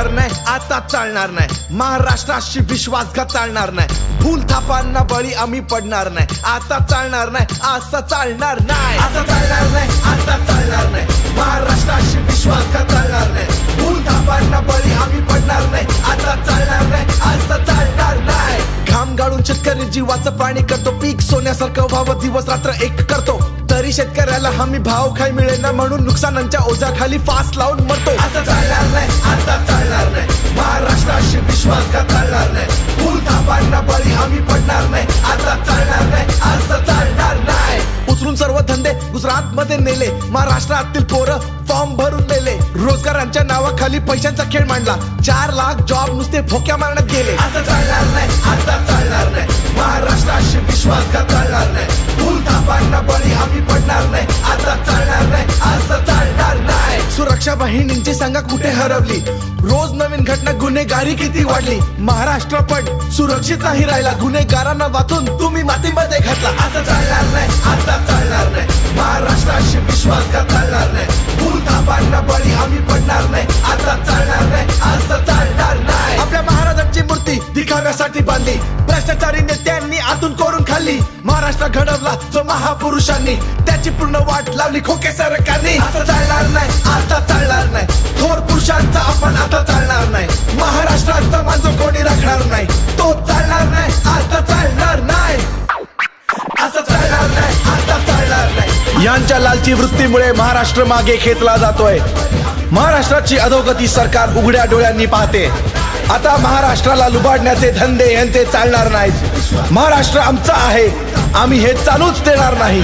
चालणार नाही आता चालणार नाही. महाराष्ट्राशी विश्वासघात चालणार नाही. भूल थापांना बळी आम्ही पडणार नाही. आता चालणार नाही असं चालणार नाही. आता चालणार नाही आता चालणार नाही. महाराष्ट्राशी विश्वासघात चालणार नाही. भूल थापांना बळी आम्ही पडणार नाही. आता चालणार नाही असं चालणार नाही. घाम गाळून शेतकरी जीवाचं पाणी करतो. पीक सोन्यासारखं व्हावं दिवस रात्र एक करतो. तरी शेतकऱ्याला हमी भाव खाय मिळेना म्हणून नुकसानांच्या ओझ्याखाली फास लावून मरतो. असं चालणार नाही आता महाराष्ट्राशी चालणार नाही भूल थापांना बळी आम्ही पडणार नाही आता चालणार नाही असं चालणार नाही उचलून सर्व धंदे गुजरात मध्ये नेले. महाराष्ट्रातील पोरं फॉर्म भरून नेले. रोजगारांच्या नावाखाली पैशांचा खेळ मांडला. चार लाख जॉब नुसते भोक्या मारण्यात गेले. असं चालणार नाही आता नाही बहिणींची सांगा कुठे हरवली? रोज नवीन घटना गुन्हेगारी किती वाढली? महाराष्ट्र पण सुरक्षित नाही राहिला. गुन्हेगारांना वाचून तुम्ही मातीमध्ये घातला. असं चालणार नाही आता चालणार नाही. महाराष्ट्राशी विश्वासघात चालणार नाही? भूल थापांना बळी आम्ही पडणार नाही. आता चालणार नाही असं चालणार नाही. आपल्या महाराजांची मूर्ती दिखाव्यासाठी बांधली. भ्रष्टाचारी नेत्यांनी आतून करून महाराष्ट्र घडवला जो महापुरुषांनी. त्याची पूर्ण वाट लावली खोके सरकारने. असं चालणार नाही आता चालणार नाही. थोर पुरुषांचा आपण आता चालणार नाही. महाराष्ट्राचा माणसं कोणी राखणार नाही. तो चालणार नाही आता चालणार नाही. असं चालणार नाही आता चालणार नाही. यांच्या लालची वृत्तीमुळे महाराष्ट्र मागे खेचला जातोय. महाराष्ट्राची अधोगती सरकार उघड्या डोळ्यांनी पाहते. आता महाराष्ट्राला लुबाडण्याचे धंदे यांचे चालणार नाहीत. महाराष्ट्र आमचा आहे. आम्ही हे चालूच देणार नाही.